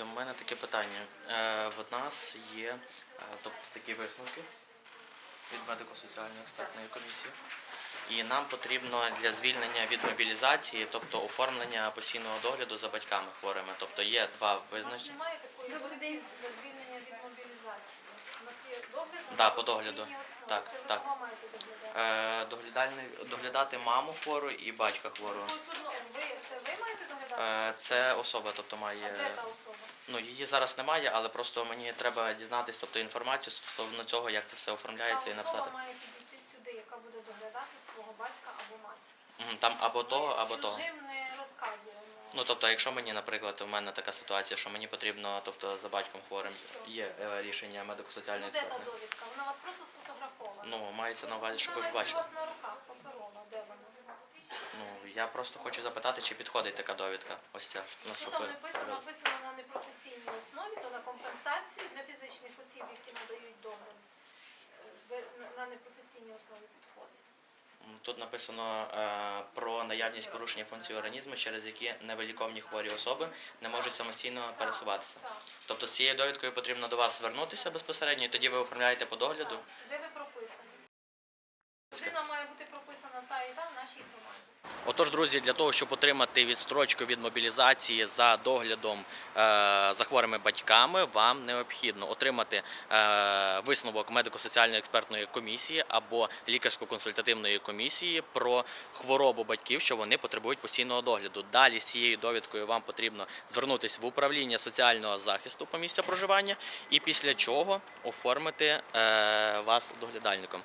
У мене таке питання. Е, В нас є е, тобто, такі висновки від медико-соціальної експертної комісії. І нам потрібно для звільнення від мобілізації, тобто оформлення постійного догляду за батьками хворими. Тобто є два У нас визначення. немає такої для звільнення від мобілізації. У нас є догляд на Да, по догляду. Так, ви так. маєте доглядати? Е, доглядальний, доглядати маму хвору і батька. Якусь одну- ви, це ви маєте доглядати? Е, Це особа, тобто А має. де та особа? Ну, її зараз немає, але просто мені треба дізнатись, тобто інформацію стосовно цього, як це все Та оформляється і особа написати. має підійти сюди, яка буде доглядати свого батька або. Мгм, Там або того, або того. Чужим не розказуємо. Ну тобто, якщо мені, наприклад, у мене така ситуація, що мені потрібно, тобто за батьком хворим є е, рішення Ну медико-соціальної де та експертної. довідка? Вона у вас просто сфотографована. Ну, мається на увазі, щоб ви Вона навіть у вас на руках паперова, де вона? Ну я просто хочу запитати, чи підходить така довідка. Ось ця. Ну, Ну щоб там ви- написано, написано на непрофесійній основі, то на компенсацію для фізичних осіб, які надають догляд. Е, ви- на- На непрофесійній основі підходить. М, Тут написано е, про наявність порушення функцій організму, через які невиліковні хворі особи не можуть самостійно пересуватися. Тобто з цією довідкою потрібно до вас звернутися безпосередньо, і тоді ви оформляєте по догляду. Де ви прописані? Людина має бути прописана та і та в нашій громаді. Отож, друзі, для того, щоб отримати відстрочку від мобілізації за доглядом е, за хворими батьками, вам необхідно отримати е, висновок медико-соціальної експертної комісії або лікарсько-консультативної комісії про хворобу батьків, що вони потребують постійного догляду. Далі з цією довідкою вам потрібно звернутися в управління соціального захисту по місця проживання, і після чого оформити е, вас доглядальником.